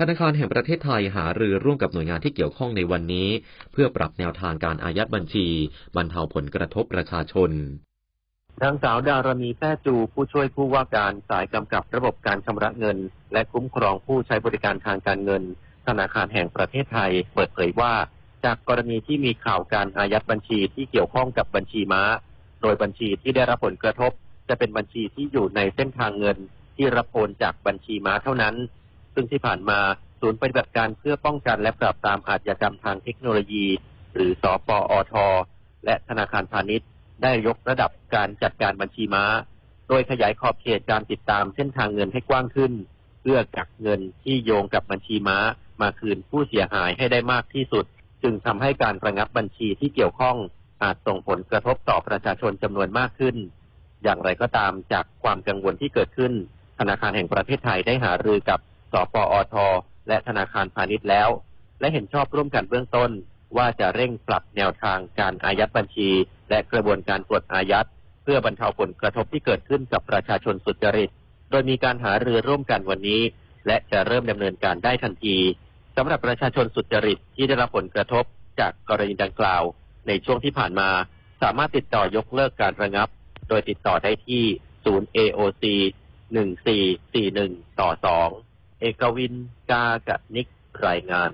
ธนาคารแห่งประเทศไทยหารือร่วมกับหน่วยงานที่เกี่ยวข้องในวันนี้ เพื่อปรับแนวทางการอายัดบัญชีบรรเทาผลกระทบประชาชนนางสาวดารณีแท้จูผู้ช่วยผู้ว่าการสายกำกับระบบการชำระเงิน และคุ้มครองผู้ใช้บริการทางการเงิน ธนาคารแห่งประเทศไทย เปิดเผยว่า จากกรณีที่มีข่าวการอายัดบัญชีที่เกี่ยวข้องกับบัญชีม้า โดยบัญชีที่ได้รับผลกระทบ จะเป็นบัญชีที่อยู่ในเส้นทางเงินที่รับโอนจากบัญชีม้าเท่านั้น ซึ่งที่ผ่านมาศูนย์ปฏิบัติการเพื่อป้องกันและปราบปรามอาชญากรรมทางเทคโนโลยี หรือสปอท และธนาคารพาณิชย์ ได้ยกระดับการจัดการบัญชีม้า โดยขยายขอบเขตการติดตามเส้นทางเงินให้กว้างขึ้น เพื่อกักเงินที่โยงกับบัญชีม้ามาคืนผู้เสียหายให้ได้มากที่สุด จึงทำให้การระงับบัญชีที่เกี่ยวข้องอาจส่งผลกระทบต่อประชาชนจำนวนมากขึ้น อย่างไรก็ตามจากความกังวลที่เกิดขึ้น ธนาคารแห่งประเทศไทยได้หารือกับ ปอท และธนาคารพาณิชย์แล้ว และเห็นชอบร่วมกันเบื้องต้น ว่าจะเร่งปรับแนวทางการอายัดบัญชี และกระบวนการปลดอายัด เพื่อบรรเทาผลกระทบที่เกิดขึ้นกับประชาชนสุจริต โดยมีการหารือร่วมกันวันนี้ และจะเริ่มดำเนินการได้ทันทีสำหรับประชาชนสุจริตที่ได้รับผลกระทบจากกรณีดังกล่าว ในช่วงที่ผ่านมา สามารถติดต่อยกเลิกการระงับ โดยติดต่อได้ที่ศูนย์ AOC 1441ต่อ2 เอกวินกากะนิกรายงาน